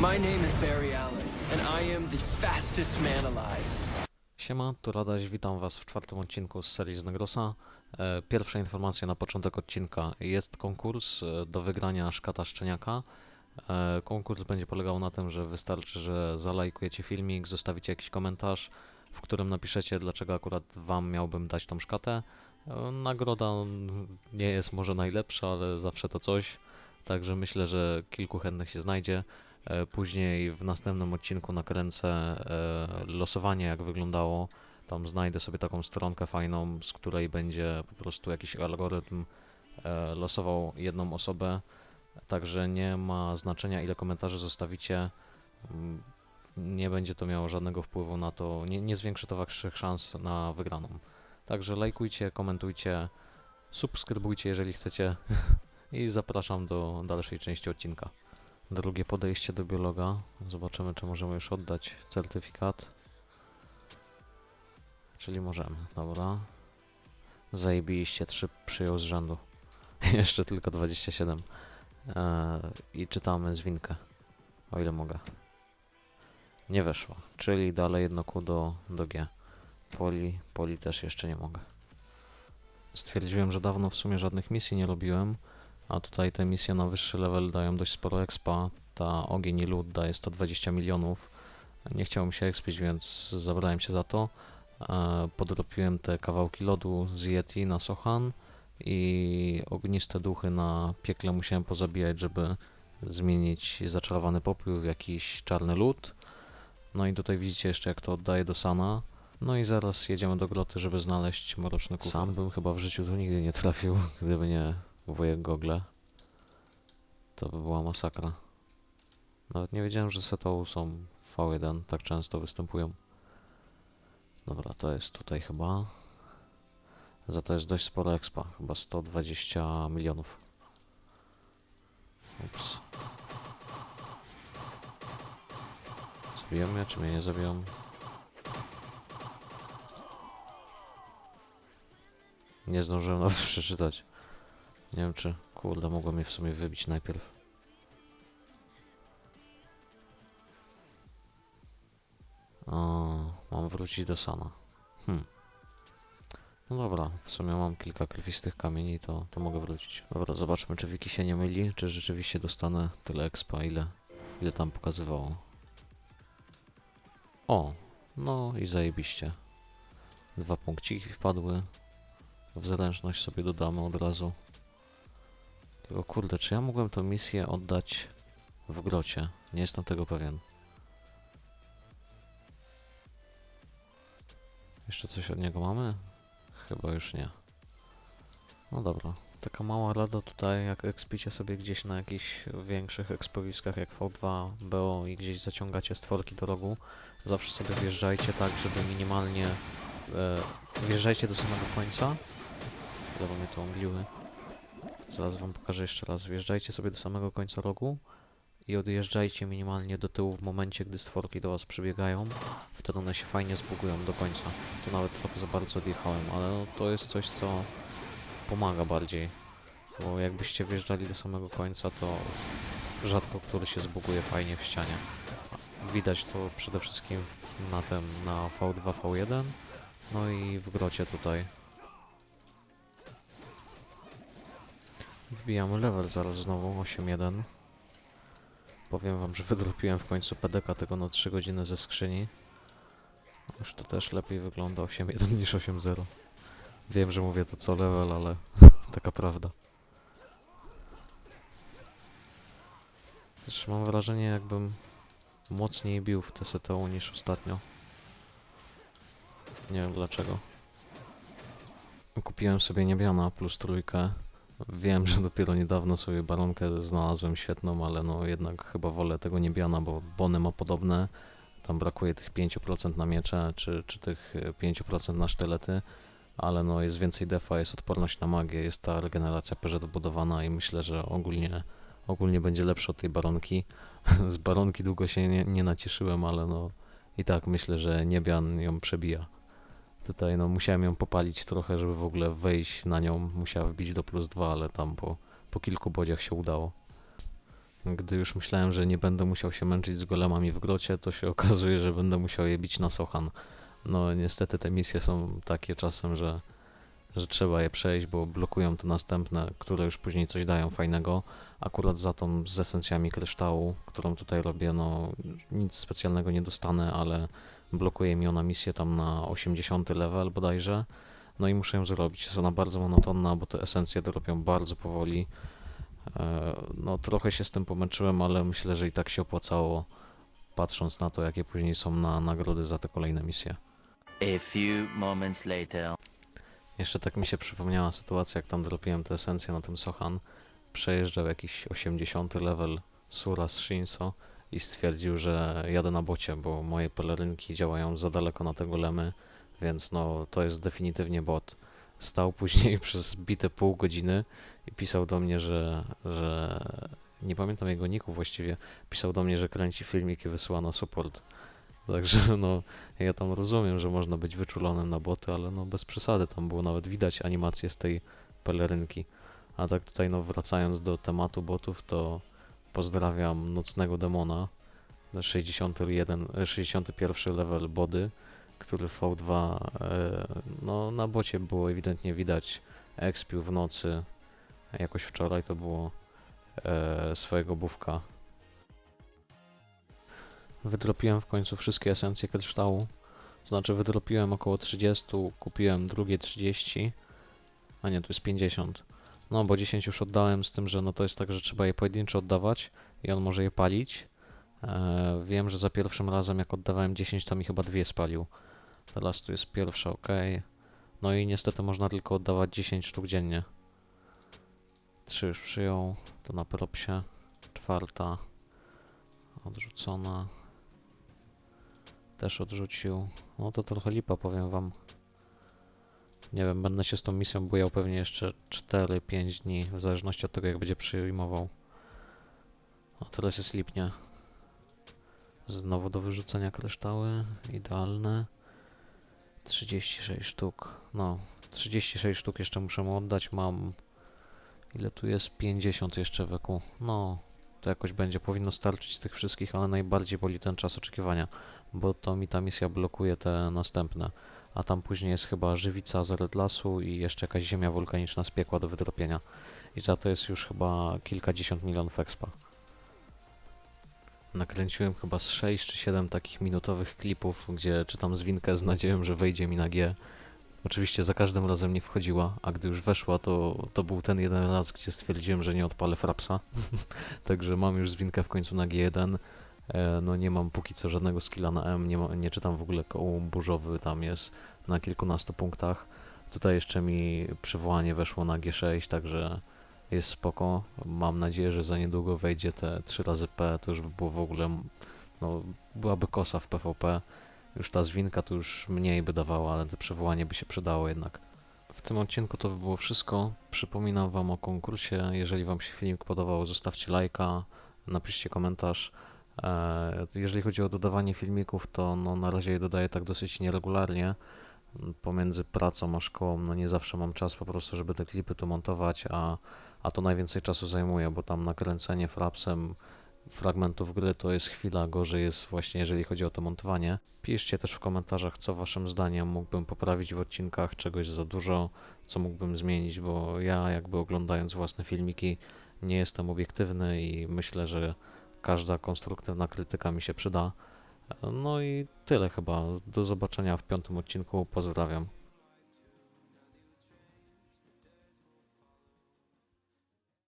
My name is Barry Allen, and I am the fastest man alive. Siema, tu Radaś, witam Was w czwartym odcinku z serii z Negrosa. E, Pierwsza informacja na początek odcinka. Jest konkurs e, do wygrania szkata szczeniaka. E, Konkurs będzie polegał na tym, że wystarczy, że zalajkujecie filmik, zostawicie jakiś komentarz, w którym napiszecie, dlaczego akurat Wam miałbym dać tą szkatę. E, Nagroda nie jest może najlepsza, ale zawsze to coś. Także myślę, że kilku chętnych się znajdzie. E, Później w następnym odcinku nakręcę e, losowanie, jak wyglądało. Tam znajdę sobie taką stronkę fajną, z której będzie po prostu jakiś algorytm e, losował jedną osobę. Także nie ma znaczenia, ile komentarzy zostawicie. Mm, Nie będzie to miało żadnego wpływu na to, nie, nie zwiększy to waszych szans na wygraną. Także lajkujcie, komentujcie, subskrybujcie, jeżeli chcecie. I zapraszam do dalszej części odcinka. Drugie podejście do biologa. Zobaczymy, czy możemy już oddać certyfikat. Czyli możemy, dobra. Zajebiście, 3 przyjął z rzędu. Jeszcze tylko 27. Eee, I czytamy zwinkę. O ile mogę. Nie weszło. Czyli dalej jedno Q do, do G. Poli, poli też jeszcze nie mogę. Stwierdziłem, że dawno w sumie żadnych misji nie robiłem. A tutaj te misje na wyższy level dają dość sporo expa. Ta ogień i lód daje 120 milionów. Nie chciało mi się expić, więc zabrałem się za to. E, Podropiłem te kawałki lodu z Yeti na Sohan i ogniste duchy na piekle musiałem pozabijać, żeby zmienić zaczarowany popiół w jakiś czarny lód. No i tutaj widzicie jeszcze jak to oddaję do Sana. No i zaraz jedziemy do groty, żeby znaleźć mroczny kufer. Sam bym chyba w życiu tu nigdy nie trafił, gdyby nie wujek gogle. To by była masakra. Nawet nie wiedziałem, że Setołu są V1, tak często występują. Dobra, to jest tutaj chyba. Za to jest dość sporo expa, chyba 120 milionów. Ups. Zabiją mnie, czy mnie nie zabiją? Nie zdążyłem nawet przeczytać. Nie wiem czy, kurde, mogło mnie w sumie wybić najpierw. O, mam wrócić do Sana. Hmm. No dobra, w sumie mam kilka krwistych kamieni, to, to mogę wrócić. Dobra, zobaczmy czy Wiki się nie myli, czy rzeczywiście dostanę tyle expa, ile, ile tam pokazywało. O, no i zajebiście. Dwa punkciki wpadły. W zręczność sobie dodamy od razu. Tylko kurde, czy ja mogłem tę misję oddać w grocie? Nie jestem tego pewien. Jeszcze coś od niego mamy? Chyba już nie. No dobra. Taka mała rada tutaj, jak ekspicie sobie gdzieś na jakichś większych ekspowiskach jak V2, BO i gdzieś zaciągacie stworki do rogu, zawsze sobie wjeżdżajcie tak, żeby minimalnie e, wjeżdżajcie do samego końca. Chyba mnie to omgliły. Zaraz wam pokażę jeszcze raz. Wjeżdżajcie sobie do samego końca rogu i odjeżdżajcie minimalnie do tyłu w momencie, gdy stworki do was przybiegają. Wtedy one się fajnie zbugują do końca. Tu nawet trochę za bardzo odjechałem, ale no, to jest coś, co pomaga bardziej. Bo jakbyście wjeżdżali do samego końca, to rzadko który się zbuguje fajnie w ścianie. Widać to przede wszystkim na tym, na V2, V1, no i w grocie tutaj. Wbijamy level zaraz znowu, 8.1. Powiem wam, że wydropiłem w końcu PDK tego na 3 godziny ze skrzyni. Już to też lepiej wygląda 8.1 niż 8.0. Wiem, że mówię to co level, ale taka prawda. Też mam wrażenie, jakbym mocniej bił w TSTU niż ostatnio. Nie wiem dlaczego. Kupiłem sobie niebiana plus trójkę. Wiem, że dopiero niedawno sobie baronkę znalazłem świetną, ale no jednak chyba wolę tego niebiana, bo bony ma podobne. Tam brakuje tych 5% na miecze, czy, czy tych e, 5% na sztylety, ale no jest więcej defa, jest odporność na magię, jest ta regeneracja PZ wbudowana i myślę, że ogólnie, ogólnie będzie lepsze od tej baronki. Z baronki długo się nie, nie nacieszyłem, ale no i tak myślę, że niebian ją przebija. Tutaj no musiałem ją popalić trochę, żeby w ogóle wejść na nią. Musiała wbić do plus 2, ale tam po, po kilku bodziach się udało. Gdy już myślałem, że nie będę musiał się męczyć z golemami w grocie, to się okazuje, że będę musiał je bić na Sochan. No niestety te misje są takie czasem, że, że trzeba je przejść, bo blokują te następne, które już później coś dają fajnego. Akurat za tą z esencjami kryształu, którą tutaj robię, no nic specjalnego nie dostanę, ale blokuje mi ona misję tam na 80 level bodajże. No i muszę ją zrobić. Jest ona bardzo monotonna, bo te esencje dropią bardzo powoli. E, No trochę się z tym pomęczyłem, ale myślę, że i tak się opłacało, patrząc na to, jakie później są na nagrody za te kolejne misje. A few moments later. Jeszcze tak mi się przypomniała sytuacja, jak tam dropiłem te esencje na tym Sochan. Przejeżdżał jakiś 80 level Sura z Shinso i stwierdził, że jadę na bocie, bo moje pelerynki działają za daleko na te golemy, więc no to jest definitywnie bot. Stał później przez bite pół godziny i pisał do mnie, że, że nie pamiętam jego niku właściwie, pisał do mnie, że kręci filmik i wysyła na support. Także no, ja tam rozumiem, że można być wyczulonym na boty, ale no bez przesady, tam było nawet widać animację z tej pelerynki. A tak tutaj no wracając do tematu botów, to pozdrawiam Nocnego Demona, 61, e, 61 level body, który w V2 e, no na bocie było ewidentnie widać expił w nocy, jakoś wczoraj to było e, swojego bówka Wydropiłem w końcu wszystkie esencje kryształu. Znaczy wydropiłem około 30, kupiłem drugie 30. A nie, tu jest 50. No bo 10 już oddałem z tym, że no to jest tak, że trzeba je pojedynczo oddawać i on może je palić. Eee, wiem, że za pierwszym razem jak oddawałem 10 to mi chyba dwie spalił. Teraz tu jest pierwsza, ok. No i niestety można tylko oddawać 10 sztuk dziennie. 3 już przyjął, to na propsie. Czwarta odrzucona. Też odrzucił. No to trochę lipa, powiem wam. Nie wiem, będę się z tą misją bujał pewnie jeszcze 4-5 dni, w zależności od tego, jak będzie przyjmował. O, teraz jest lipnie. Znowu do wyrzucenia kryształy. Idealne. 36 sztuk. No, 36 sztuk jeszcze muszę mu oddać. Mam... Ile tu jest? 50 jeszcze weku. No, to jakoś będzie. Powinno starczyć z tych wszystkich, ale najbardziej boli ten czas oczekiwania bo to mi ta misja blokuje te następne. A tam później jest chyba żywica z Lasu i jeszcze jakaś ziemia wulkaniczna z piekła do wydropienia. I za to jest już chyba kilkadziesiąt milionów expa. Nakręciłem chyba z 6 czy 7 takich minutowych klipów, gdzie czytam zwinkę z nadzieją, że wejdzie mi na G. Oczywiście za każdym razem nie wchodziła, a gdy już weszła, to, to był ten jeden raz, gdzie stwierdziłem, że nie odpalę frapsa. Także mam już zwinkę w końcu na G1. E, No nie mam póki co żadnego skilla na M, nie, ma, nie czytam w ogóle koło burzowy, tam jest na kilkunastu punktach. Tutaj jeszcze mi przywołanie weszło na G6, także jest spoko. Mam nadzieję, że za niedługo wejdzie te 3 razy P, to już by było w ogóle, no byłaby kosa w PvP. Już ta zwinka to już mniej by dawała, ale to przywołanie by się przydało jednak. W tym odcinku to by było wszystko. Przypominam Wam o konkursie. Jeżeli Wam się filmik podobał, zostawcie lajka, napiszcie komentarz. E, Jeżeli chodzi o dodawanie filmików, to no, na razie je dodaję tak dosyć nieregularnie. Pomiędzy pracą a szkołą, no nie zawsze mam czas po prostu, żeby te klipy tu montować, a, a to najwięcej czasu zajmuje, bo tam nakręcenie frapsem fragmentów gry to jest chwila, gorzej jest właśnie jeżeli chodzi o to montowanie. Piszcie też w komentarzach, co waszym zdaniem mógłbym poprawić w odcinkach, czegoś za dużo, co mógłbym zmienić, bo ja jakby oglądając własne filmiki nie jestem obiektywny i myślę, że każda konstruktywna krytyka mi się przyda. No i tyle chyba. Do zobaczenia w piątym odcinku. Pozdrawiam.